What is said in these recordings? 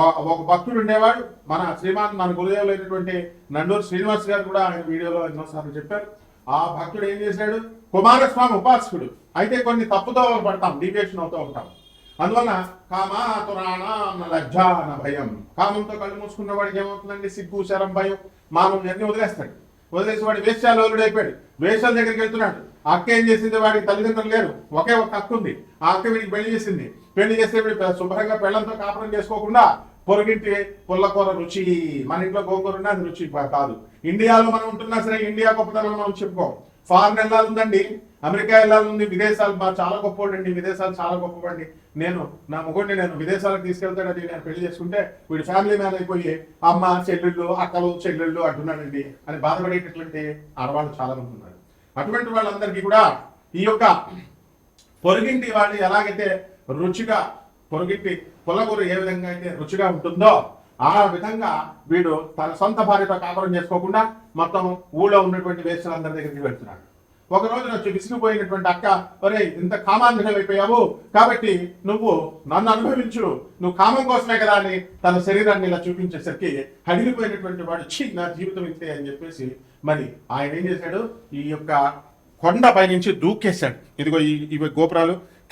ఒక భక్తుడు ఉండేవాడు. మన శ్రీమాన్ మన గురుదేవులైనటువంటి నండూరు శ్రీనివాస్ గారు కూడా ఆయన వీడియోలో ఎన్నోసార్లు చెప్పారు. ఆ భక్తుడు ఏం చేశాడు? కుమారస్వామి ఉపాసకుడు. అయితే కొన్ని తప్పుతో పడతాం డీవియేషన్ అవుతూ ఉంటాం. అందువల్ల కామాతురాణ లజ్జ అన్న భయం. కామంతో కళ్ళు మూసుకున్న వాడికి ఏమవుతుందండి? సిగ్గు శరం భయం మామూలు అన్ని వదిలేస్తాడు. వదిలేసి వాడు వేశ్యాలోలుడు అయిపోయాడు వేషాల దగ్గరికి వెళ్తున్నాడు. అక్క ఏం చేసింది? వాడికి తల్లిదండ్రులు లేరు. ఒకే ఒక అక్క ఉంది. ఆ అక్క వీడికి పెళ్ళి చేసింది. పెళ్ళి చేస్తే శుభ్రంగా పెళ్ళంతో కాపురం చేసుకోకుండా పొరుగింటి పుల్లకూర రుచి మన ఇంట్లో గోకూర ఉన్నా అది రుచి కాదు. ఇండియాలో మనం ఉంటున్నా సరే ఇండియా గొప్పతనం మనం చెప్పుకోం. ఫారెన్ వెళ్ళాలి అమెరికా వెళ్ళాలి విదేశాలు మా చాలా గొప్పవాడండి విదేశాలు చాలా గొప్పవాడి నేను నా మొగుడిని నేను విదేశాలకు తీసుకెళ్తాడని నేను పెళ్ళి చేసుకుంటే వీడి ఫ్యామిలీ మ్యాన్ అయిపోయి అమ్మ చెల్లెళ్ళు అక్కలు చెల్లెళ్ళు అంటున్నాడండి అని బాధపడేటటువంటి ఆడవాళ్ళు చాలా మంది ఉన్నారు. అటువంటి వాళ్ళందరికీ కూడా ఈ యొక్క పొరుగింటి వాళ్ళు ఎలాగైతే రుచిగా పొరుగిట్టి పొలగూరు ఏ విధంగా అయితే రుచిగా ఉంటుందో ఆ విధంగా వీడు తన సొంత భార్యతో కాపురం చేసుకోకుండా మొత్తం ఊళ్ళో ఉన్నటువంటి వేస్తులందరి దగ్గరికి వెళ్తున్నాడు. ఒక రోజు వచ్చి విసిగిపోయినటువంటి అక్క ఒరే ఇంత కామాంధులు అయిపోయావు. కాబట్టి నువ్వు నన్ను అనుభవించు. నువ్వు కామం కోసమే కదా అని తన శరీరాన్ని ఇలా చూపించేసరికి హడిలిపోయినటువంటి వాడు చి నా జీవితం ఇంతే అని చెప్పేసి మరి ఆయన ఏం చేశాడు? ఈ యొక్క కొండ పైనుంచి దూకేశాడు. ఇదిగో ఈ ఇవి గోపురాలు.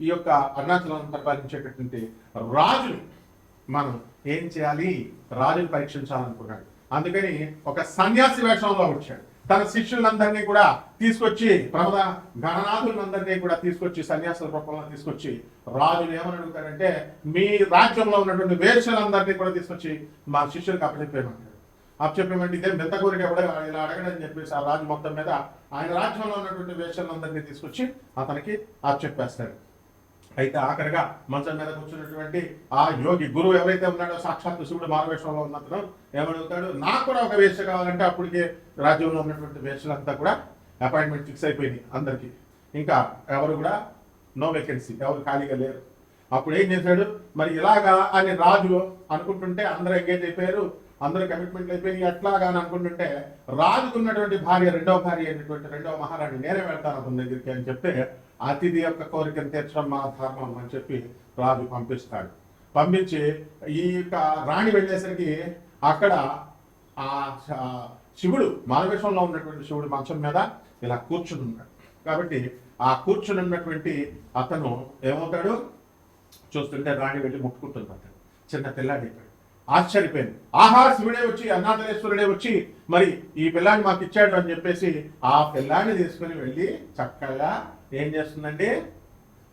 ఈ యొక్క అరుణాచలం పరిపాలించేటటువంటి రాజుని మనం ఏం చేయాలి? రాజుని పరీక్షించాలనుకున్నాడు. అందుకని ఒక సన్యాసి వేషంలో వచ్చాడు. తన శిష్యులందరినీ కూడా తీసుకొచ్చి ప్రమద గణనాథులందరినీ కూడా తీసుకొచ్చి సన్యాసుల రూపంలో తీసుకొచ్చి రాజులు ఏమని అడుగుతారంటే మీ రాజ్యంలో ఉన్నటువంటి వేషలందరినీ కూడా తీసుకొచ్చి మా శిష్యులకు అప్పచెప్పేయమంటారు. అప్పచెప్పేమంటే ఇదే మెత్త కోరిక కూడా ఇలా అడగడని చెప్పేసి ఆ రాజు మొత్తం మీద ఆయన రాజ్యంలో ఉన్నటువంటి వేషలందరినీ తీసుకొచ్చి అతనికి అప్పచెప్పేస్తాడు. అయితే ఆఖరిగా మంచం మీద కూర్చున్నటువంటి ఆ యోగి గురువు ఎవరైతే ఉన్నాడో సాక్షాత్ శివుడు మారవేషంలో ఉన్నతను ఏమడుగుతాడు? నాకు కూడా ఒక వేష కావాలంటే అప్పటికే రాజ్యంలో ఉన్నటువంటి వేషలంతా కూడా అపాయింట్మెంట్ ఫిక్స్ అయిపోయింది అందరికి. ఇంకా ఎవరు కూడా? నో వేకెన్సీ ఎవరు ఖాళీగా లేరు. అప్పుడు ఏం చేశాడు? మరి ఇలాగా అని రాజు అనుకుంటుంటే అందరూ ఎంగేజ్ అయిపోయారు. అందరూ కమిట్మెంట్ అయిపోయి ఎట్లాగా అని అనుకుంటుంటే రాజుకున్నటువంటి భార్య రెండవ భార్య అయినటువంటి రెండవ మహారాణి నేనే వెళ్తాను అతని దగ్గరికి అని చెప్తే అతిథి యొక్క కోరికను తీర్చడం మా ధర్మం అని చెప్పి రాజు పంపిస్తాడు. పంపించి ఈ యొక్క రాణి వెళ్ళేసరికి అక్కడ ఆ శివుడు మానవేశంలో ఉన్నటువంటి శివుడు మంచం మీద ఇలా కూర్చుని ఉన్నాడు. కాబట్టి ఆ కూర్చుని ఉన్నటువంటి అతను ఏమవుతాడు? చూస్తుంటే రాణి వెళ్ళి ముట్టుకుంటుంది అతను. చిన్న పిల్లాడి ఇక్కడ ఆశ్చర్యపోయింది. ఆహా శివుడే వచ్చి అన్నాథలేశ్వరుడే వచ్చి మరి ఈ పిల్లాన్ని మాకు ఇచ్చాడు అని చెప్పేసి ఆ పిల్లాన్ని తీసుకుని వెళ్ళి చక్కగా ఏం చేస్తుందండి?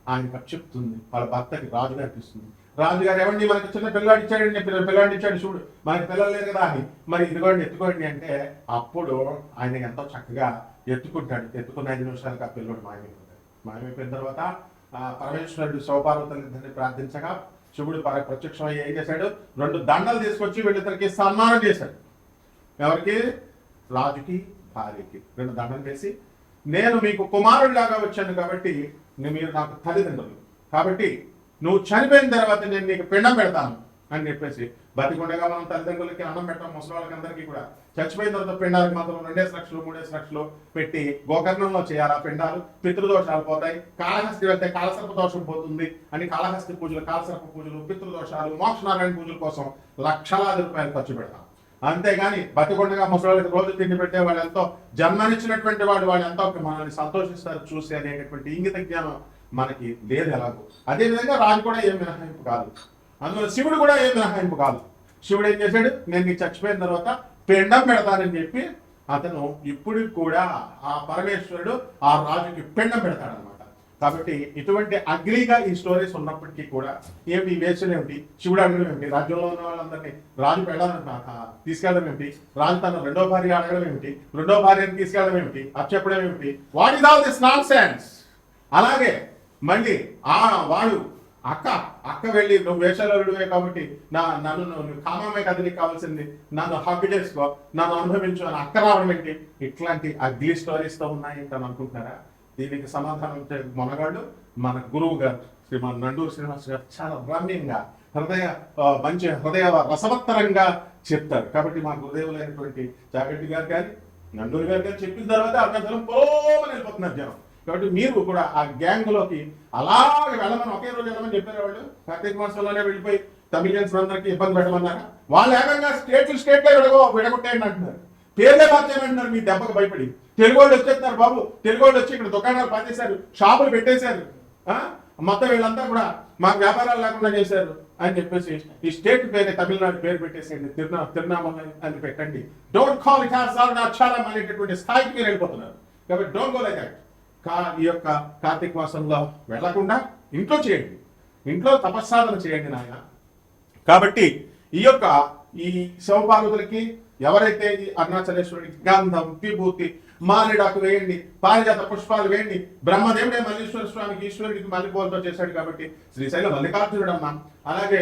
ఆయన చెప్తుంది. వాళ్ళ భర్తకి రాజుగారికి ఇస్తుంది రాజుగారు ఏమండి మనకి చిన్న పిల్లాడు ఇచ్చాడండి పిల్ల ఇచ్చాడు చూడు. మనకి పిల్లలు లేరు కదా అని. మరి ఇదిగోండి ఎత్తుకోండి అంటే అప్పుడు ఆయన ఎంతో చక్కగా ఎత్తుకుంటాడు. ఎత్తుకున్న ఐదు నిమిషాలకు ఆ పిల్లోడు మాయమైపోతాడు. మాయమైపోయిన తర్వాత పరమేశ్వరుడు శివపార్వతులిద్దరిని ప్రార్థించగా శివుడు పర ప్రత్యక్షమై ఏం చేశాడు? రెండు దండలు తీసుకొచ్చి వీళ్ళిద్దరికి సన్మానం చేశాడు. ఎవరికి? రాజుకి భార్యకి. రెండు దండలు వేసి నేను మీకు కుమారుడిలాగా వచ్చాను కాబట్టి మీరు నాకు తల్లిదండ్రులు. కాబట్టి నువ్వు చనిపోయిన తర్వాత నేను నీకు పిండం పెడతాను అని చెప్పేసి బతికుండగా మనం తల్లిదండ్రులకి అన్నం పెట్టాం ముసలి వాళ్ళకి అందరికీ కూడా. చచ్చిపోయిన తర్వాత పిండాలకు మాత్రం రెండేసి లక్షలు మూడేసి లక్షలు పెట్టి గోకర్ణంలో చేయాలి ఆ పిండాలు. పితృదోషాలు పోతాయి. కాళహస్తి వెళ్తే కాలసర్ప దోషం పోతుంది అని కాళహస్తి పూజలు కాలసర్ప పూజలు పితృదోషాలు మోక్షనారాయణ పూజలు కోసం లక్షలాది రూపాయలు ఖర్చు పెడతాం. అంతేగాని బతికొండగా ముసలికి రోజు తిండి పెట్టే వాడు ఎంతో జన్మనిచ్చినటువంటి వాడు వాడు ఎంతో మనల్ని సంతోషిస్తారు చూసి అనేటటువంటి ఇంగిత జ్ఞానం మనకి లేదు ఎలాగో. అదేవిధంగా రాజు కూడా ఏం మినహాయింపు కాదు. అందులో శివుడు కూడా ఏం మినహాయింపు కాదు. శివుడు ఏం చేశాడు? నేను నీకు చచ్చిపోయిన తర్వాత పిండం పెడతానని చెప్పి అతను ఇప్పుడు కూడా ఆ పరమేశ్వరుడు ఆ రాజుకి పిండం పెడతాడు కాబట్టి ఇటువంటి అగ్లీగా ఈ స్టోరీస్ ఉన్నప్పటికీ కూడా ఏమిటి ఈ వేషలు ఏమిటి? శివుడు అడగడం ఏమిటి? రాజ్యంలో ఉన్న వాళ్ళందరినీ రాజు పెడాలని తీసుకెళ్ళడం ఏమిటి? రాజు తన రెండో భార్య అడగడం ఏమిటి? రెండో భార్యను తీసుకెళ్ళడం ఏమిటి? అది చెప్పడం ఏమిటి? What is all this nonsense అలాగే మళ్ళీ ఆ వాడు అక్క అక్క వెళ్ళి నువ్వు వేషాలుడివే కాబట్టి నా నన్ను నువ్వు కామమే కదా కావాల్సింది. నన్ను హక్కు చేసుకో నన్ను అనుభవించు అని అక్క రావడం ఏంటి? ఇట్లాంటి అగ్లీ స్టోరీస్తో ఉన్నాయి అని అనుకుంటున్నారా? దీనికి సమాధానం ఇచ్చే మొనగాడు మన గురువు గారు శ్రీమాన్ నండూరు శ్రీనివాస్ గారు చాలా రమ్యంగా హృదయ మంచి హృదయ రసవత్తరంగా చెప్తారు. కాబట్టి మా గురుదేవులైనటువంటి జాగట్టి గారు కానీ నండూరు గారు కానీ చెప్పిన తర్వాత అరుణాచలం పోమని వెళ్ళిపోతున్నారు జనం. కాబట్టి మీరు కూడా ఆ గ్యాంగ్లోకి అలాగే వెళ్ళమని ఒకే రోజు వెళ్ళమని చెప్పారు వాళ్ళు. కార్తీక మాసంలోనే వెళ్ళిపోయి తమిళియన్స్ అందరికీ ఇబ్బంది పెట్టమన్నారా? వాళ్ళు ఏకంగా స్టేట్ స్టేట్లో విడగో విడగొట్టేయండి అంటున్నారు. పేర్లే మార్చేయమంటున్నారు మీ దెబ్బకు భయపడి. తెలుగు వాళ్ళు వచ్చేస్తున్నారు బాబు. తెలుగు వాళ్ళు వచ్చి ఇక్కడ దుకాణాలు పనిచేశారు షాపులు పెట్టేశారు. ఆ? మొత్తం వీళ్ళంతా కూడా మాకు వ్యాపారాలు లేకుండా చేశారు అని చెప్పేసి ఈ స్టేట్ పేరు తమిళనాడు పేరు పెట్టేసేయండి. తిరునా తిరునామల అని పెట్టండి. డోంట్ కాల్ అక్షరం అనేటటువంటి స్థాయికి మీరు వెళ్ళిపోతున్నారు. కాబట్టి డోంట్ గో లైక్ కా ఈ యొక్క కార్తీక మాసంలో వెళ్ళకుండా ఇంట్లో చేయండి. ఇంట్లో తపస్సాధన చేయండి నాయన. కాబట్టి ఈ యొక్క ఈ శివపార్వతులకి ఎవరైతే ఈ అరుణాచలేశ్వరుడికి గంధం విభూతి మారేడాకు వేయండి పారిజాత పుష్పాలు వేయండి. బ్రహ్మదేవుడే మల్లీశ్వర స్వామికి ఈశ్వరుడికి మల్లెపూలతో చేశాడు కాబట్టి శ్రీశైల మల్లికార్జునుడు అమ్మ అలాగే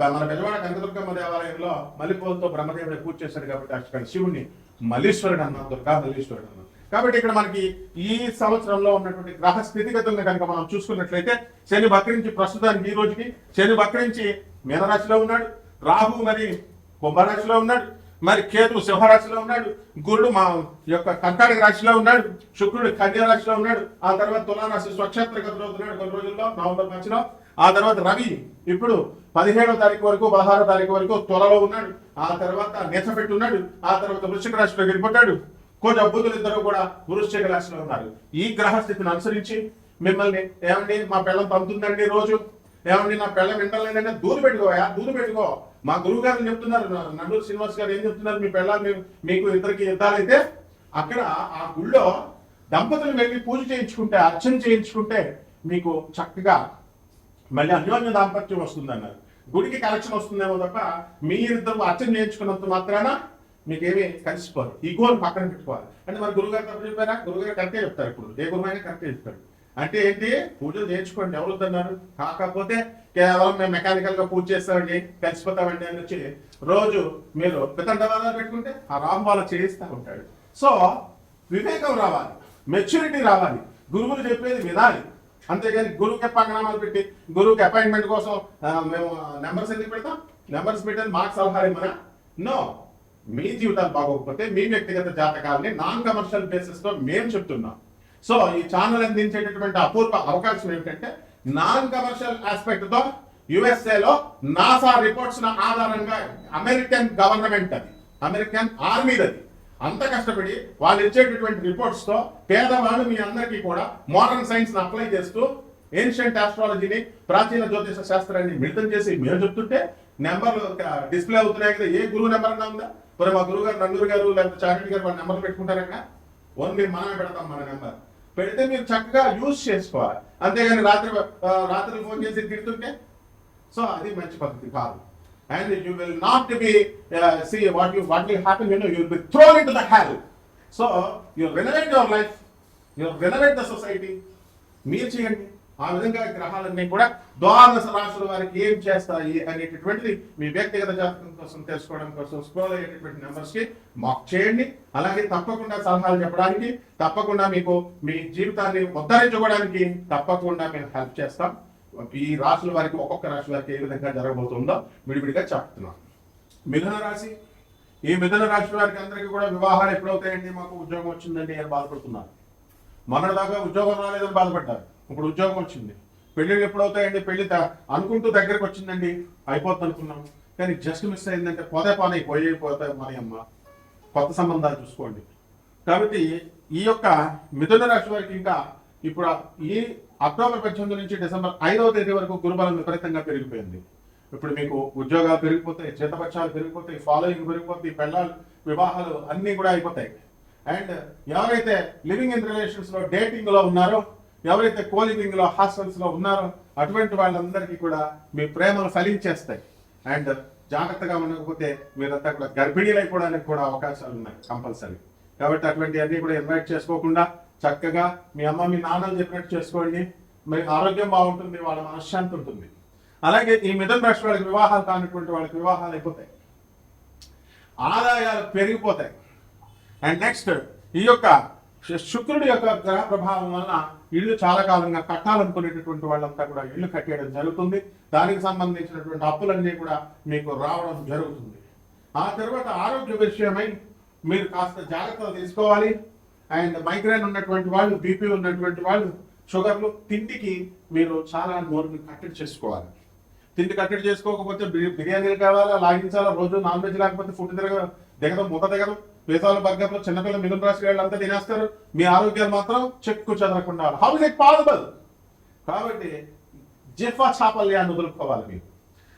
మన పెద్దవాడ కనకదుర్గమ్మ దేవాలయంలో మల్లెపూలతో బ్రహ్మదేవుడే పూజ చేశాడు కాబట్టి అక్కడ శివుణ్ణి మల్లీశ్వరుడు అన్నాం దుర్గా మల్లీశ్వరుడు అన్నాం కాబట్టి ఇక్కడ మనకి ఈ సంవత్సరంలో ఉన్నటువంటి గ్రహ స్థితిగతులను కనుక మనం చూసుకున్నట్లయితే శని వక్రించి ప్రస్తుతానికి ఈ రోజుకి శని వక్రించి మీనరాశిలో ఉన్నాడు. రాహు మరి కుంభరాశిలో ఉన్నాడు. మరి కేతు సింహరాశిలో ఉన్నాడు గురుడు మా యొక్క కర్కాటక రాశిలో ఉన్నాడు శుక్రుడు కన్యా రాశిలో ఉన్నాడు ఆ తర్వాత తులారాశి స్వక్షేత్ర గతిలో ఉన్నాడు కొన్ని రోజుల్లో నవంబర్ మధ్యలో ఆ తర్వాత రవి ఇప్పుడు పదిహేడో తారీఖు వరకు పదహారో తారీఖు వరకు త్వరలో ఉన్నాడు. ఆ తర్వాత నెచ్చపెట్టి ఉన్నాడు ఆ తర్వాత వృశ్చిక రాశిలో వెళ్ళిపోతాడు. కొంచెం బుద్ధులు ఇద్దరు కూడా వృశ్చిక రాశిలో ఉన్నారు. ఈ గ్రహ స్థితిని అనుసరించి మిమ్మల్ని ఏమండి మా పిల్లలు పంపుతుందండి రోజు? ఏమండి నా పిల్లం వింటలేదంటే దూరు పెట్టుకోయా దూరు పెట్టుకో. మా గురువు గారు చెప్తున్నారు నండూరు శ్రీనివాస్ గారు ఏం చెప్తున్నారు మీ పిల్ల మీకు ఇద్దరికి యుద్ధాలైతే అక్కడ ఆ గుళ్ళో దంపతులు వెళ్ళి పూజ చేయించుకుంటే అర్చన చేయించుకుంటే మీకు చక్కగా మళ్ళీ అన్యోన్య దాంపత్యం వస్తుంది అన్నారు గుడికి కలెక్షన్ వస్తుందేమో తప్ప మీ ఇద్దరు అర్చన చేయించుకున్నంత మాత్రాన మీకేమీ కలిసిపోరు. ఈ గోల్ పక్కన పెట్టుకోవాలి. అంటే మరి గురుగారు తప్పు చెప్పారా? గురుగారు కరెక్టే చెప్తారు ఇప్పుడు. ఏ అయినా కరెక్టే చెప్తారు అంటే ఏంటి? పూజలు నేర్చుకోండి ఎవరు వద్దన్నారు కాకపోతే కేవలం మేము మెకానికల్గా పూజ చేస్తామండి కలిసిపోతామండి అని వచ్చి రోజు మీరు పితండవాదాలు పెట్టుకుంటే ఆ రామ్ వాళ్ళ చేయిస్తూ ఉంటాడు. సో వివేకం రావాలి మెచ్యూరిటీ రావాలి గురువులు చెప్పేది వినాలి. అంతేగాని గురువుకి పంగనామాలు పెట్టి గురువుకి అపాయింట్మెంట్ కోసం మేము నెంబర్స్ ఎందుకు పెడతాం? నెంబర్స్ పెట్టేది మాకు సలహా ఇవ్వనా నో మీ జీవితాలు బాగోకపోతే మీ వ్యక్తిగత జాతకాలని నాన్ కమర్షియల్ బేసిస్లో మేము చెప్తున్నాం. సో ఈ ఛానల్ అందించేటటువంటి అపూర్వ అవకాశం ఏమిటంటే నాన్ కమర్షియల్ ఆస్పెక్ట్తో తో యుఎస్ఏ లో నాసా రిపోర్ట్స్ ఆధారంగా అమెరికన్ గవర్నమెంట్ అది. అమెరికన్ ఆర్మీ అది. అంత కష్టపడి వాళ్ళు ఇచ్చేటటువంటి రిపోర్ట్స్తో పేదవాళ్ళు మీ అందరికీ కూడా మోడర్న్ సైన్స్ని అప్లై చేస్తూ ఏన్షియంట్ ఆస్ట్రాలజీని ప్రాచీన జ్యోతిష శాస్త్రాన్ని మిళితం చేసి మేము చెప్తుంటే నెంబర్లు డిస్ప్లే అవుతున్నాయి కదా. ఏ గురువు నెంబర్ అన్నా ఉందా? మరి మా గురువు గారు నందూరు గారు లేకపోతే చాగంటి గారు వాళ్ళ నెంబర్ పెట్టుకుంటారన్నా ఓన్లీ మనమే పెడతాం మన నెంబర్. పెడితే మీరు చక్కగా యూజ్ చేసుకోవాలి. అంతేగాని రాత్రి రాత్రి ఫోన్ చేసి తిడుతుంటే? సో అది మంచి పద్ధతి కాదు. And you will not be see what you what will happen you know you will be thrown in to the hell so you renovate your life you renovate the society మీరు చేయండి. ఆ విధంగా గ్రహాలన్నీ కూడా ద్వాదశ రాశుల వారికి ఏం చేస్తాయి అనేటటువంటిది మీ వ్యక్తిగత జాతకం కోసం తెలుసుకోవడం కోసం స్క్రోల్ అయ్యేటటువంటి నెంబర్స్కి మాక్ చేయండి. అలాగే తప్పకుండా సలహాలు చెప్పడానికి తప్పకుండా మీకు మీ జీవితాన్ని ఉద్ధరించుకోవడానికి తప్పకుండా మేము హెల్ప్ చేస్తాం. ఈ రాశుల వారికి ఒక్కొక్క రాశి వారికి ఏ విధంగా జరగబోతుందో విడివిడిగా చెప్తున్నాం. మిథున రాశి ఈ మిథున రాశి వారికి అందరికీ కూడా వివాహాలు ఎప్పుడవుతాయండి? మాకు ఉద్యోగం వచ్చిందండి అని బాధపడుతున్నారు. మొన్నటిదాకా ఉద్యోగం రాలేదని బాధపడ్డారు. ఇప్పుడు ఉద్యోగం వచ్చింది. పెళ్ళిళ్ళు ఎప్పుడవుతాయండి? పెళ్ళి అనుకుంటూ దగ్గరకు వచ్చిందండి. అయిపోతుంది అనుకున్నాం కానీ జస్ట్ మిస్ అయిందంటే పోతే పోనీ పోయే పోతే మన అమ్మ. కొత్త సంబంధాలు చూసుకోండి. కాబట్టి ఈ యొక్క మిథున రాశి వారికి ఇంకా ఇప్పుడు ఈ అక్టోబర్ పద్దెనిమిది నుంచి డిసెంబర్ ఐదవ తేదీ వరకు గురుబలం విపరీతంగా పెరిగిపోయింది. ఇప్పుడు మీకు ఉద్యోగాలు పెరిగిపోతాయి చేతపక్షాలు పెరిగిపోతాయి ఫాలోయింగ్ పెరిగిపోతాయి పెళ్ళాలు వివాహాలు అన్నీ కూడా అయిపోతాయి. అండ్ ఎవరైతే లివింగ్ ఇన్ రిలేషన్స్లో డేటింగ్లో ఉన్నారో ఎవరైతే కో హాస్టల్స్లో లో హాస్టల్స్లో ఉన్నారో అటువంటి వాళ్ళందరికీ కూడా మీ ప్రేమను ఫలించేస్తాయి. అండ్ జాగ్రత్తగా ఉండకపోతే మీరంతా కూడా గర్భిణీలు అయిపోవడానికి కూడా అవకాశాలు ఉన్నాయి కంపల్సరీ. కాబట్టి అటువంటి అన్ని కూడా ఇన్వైట్ చేసుకోకుండా చక్కగా మీ అమ్మ మీ నాన్నలు చెప్పినట్టు చేసుకోండి. మరి ఆరోగ్యం బాగుంటుంది వాళ్ళ మనశ్శాంతి ఉంటుంది. అలాగే ఈ మిథున రాశి వాళ్ళకి వివాహాలు కానటువంటి వాళ్ళకి వివాహాలు అయిపోతాయి. ఆదాయాలు పెరిగిపోతాయి. అండ్ నెక్స్ట్ ఈ యొక్క శుక్రుడి యొక్క గ్రహ ప్రభావం వలన ఇల్లు చాలా కాలంగా కట్టాలనుకునేటటువంటి వాళ్ళంతా కూడా ఇల్లు కట్టేయడం జరుగుతుంది. దానికి సంబంధించినటువంటి అప్పులన్నీ కూడా మీకు రావడం జరుగుతుంది. ఆ తర్వాత ఆరోగ్య విషయమై మీరు కాస్త జాగ్రత్తలు తీసుకోవాలి. అండ్ మైగ్రేన్ ఉన్నటువంటి వాళ్ళు బీపీ ఉన్నటువంటి వాళ్ళు షుగర్లు తిండికి మీరు చాలా నోరుని కట్టడి చేసుకోవాలి. తిండి కట్టడి చేసుకోకపోతే బిర్యానీలు కావాలా లాగించాలా రోజు నాన్ వెజ్ లేకపోతే ఫుడ్ తిరగ దిగడం ముఖ దిగడం. పీతాలు బర్గర్లు చిన్నపిల్లలు మిగులు రాసి వాళ్ళు అంతా తినేస్తారు. మీ ఆరోగ్యాలు మాత్రం చెక్కు చెదరకుండా హౌ ఇస్ ఇట్ పాసిబుల్ కాబట్టి జిఫా చాపల్యాన్ని వదులుకోవాలి మీరు.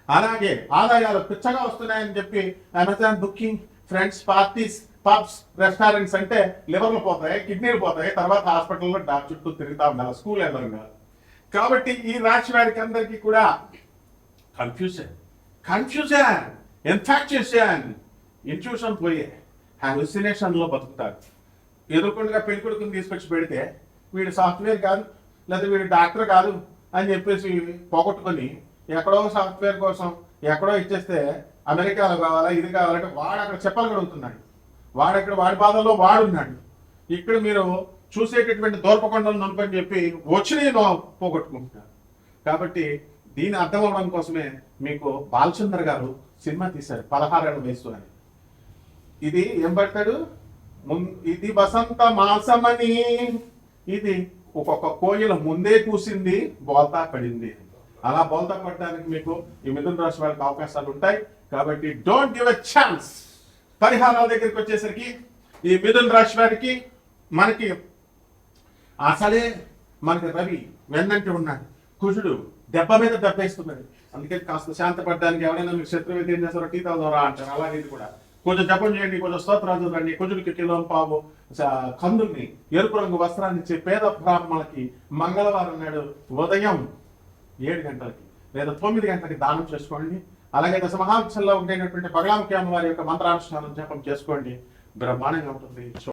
అలాగే ఆదాయాలు పిచ్చగా వస్తున్నాయని చెప్పి Amazon booking friends parties pubs restaurants అంటే లివర్లు పోతాయి కిడ్నీలు పోతాయి తర్వాత హాస్పిటల్లో డాక్ చుట్టూ తిరుగుతా ఉండాలి స్కూల్ వెళ్ళడం కాబట్టి ఈ రాశి వారికి అందరికీ కూడా కన్ఫ్యూజన్ కన్ఫ్యూజన్ ఇన్ఫాక్చుయేషన్ ఇన్ట్యూషన్ పోయే. లో బతుకుతారు. ఎదుర్కొండగా పెళ్ళి కొడుకుని తీసుకొచ్చి పెడితే వీడు సాఫ్ట్వేర్ కాదు లేదా వీడు డాక్టర్ కాదు అని చెప్పేసి పోగొట్టుకొని ఎక్కడో సాఫ్ట్వేర్ కోసం ఎక్కడో ఇచ్చేస్తే అమెరికాలో కావాలా ఇది కావాలంటే వాడు అక్కడ చెప్పాలి కడుగుతున్నాడు. వాడు అక్కడ వాడి బాధల్లో వాడున్నాడు ఇక్కడ మీరు చూసేటటువంటి దూరపకొండలు నొనపని చెప్పి వచ్చిన పోగొట్టుకుంటున్నారు. కాబట్టి దీని అర్థం అవడం కోసమే మీకు బాలచంద్ర గారు సినిమా తీశారు పదహారేళ్ళ వయసు అని. ఇది ఏం పడతాడు ముం- ఇది వసంత మాసమని. ఇది ఒక్కొక్క కోయిల ముందే కూసింది బోల్తా పడింది. అలా బోల్తా పడడానికి మీకు ఈ మిథున రాశి వాళ్ళకి అవకాశాలు ఉంటాయి. కాబట్టి డోంట్ గివ్ ఎ ఛాన్స్ పరిహారాల దగ్గరికి వచ్చేసరికి ఈ మిథున రాశి వారికి మనకి అసలే మనకి రవి వెన్నంటి ఉన్నాడు. కుజుడు దెబ్బ మీద దెబ్బేస్తున్నాడు. అందుకే కాస్త శాంతపడడానికి ఎవరైనా మీకు శత్రువు ఏం చేస్తారో టీ తాగుతారా అంటారు. అలాగే ఇది కూడా. కొంచెం జపం చేయండి కొంచెం స్తోత్రాలు రండి కుజుడికి కిలోం పావు కందుల్ని ఎరుపు రంగు వస్త్రాన్ని ఇచ్చే పేద బ్రాహ్మణులకి మంగళవారం నాడు ఉదయం ఏడు గంటలకి లేదా తొమ్మిది గంటలకి దానం చేసుకోండి. అలాగే దశమహాంశంలో ఉండేటటువంటి బగలాముఖ్యామ వారి యొక్క మంత్రానుష్ఠానం జపం చేసుకోండి. బ్రహ్మాండంగా ఉంటుంది.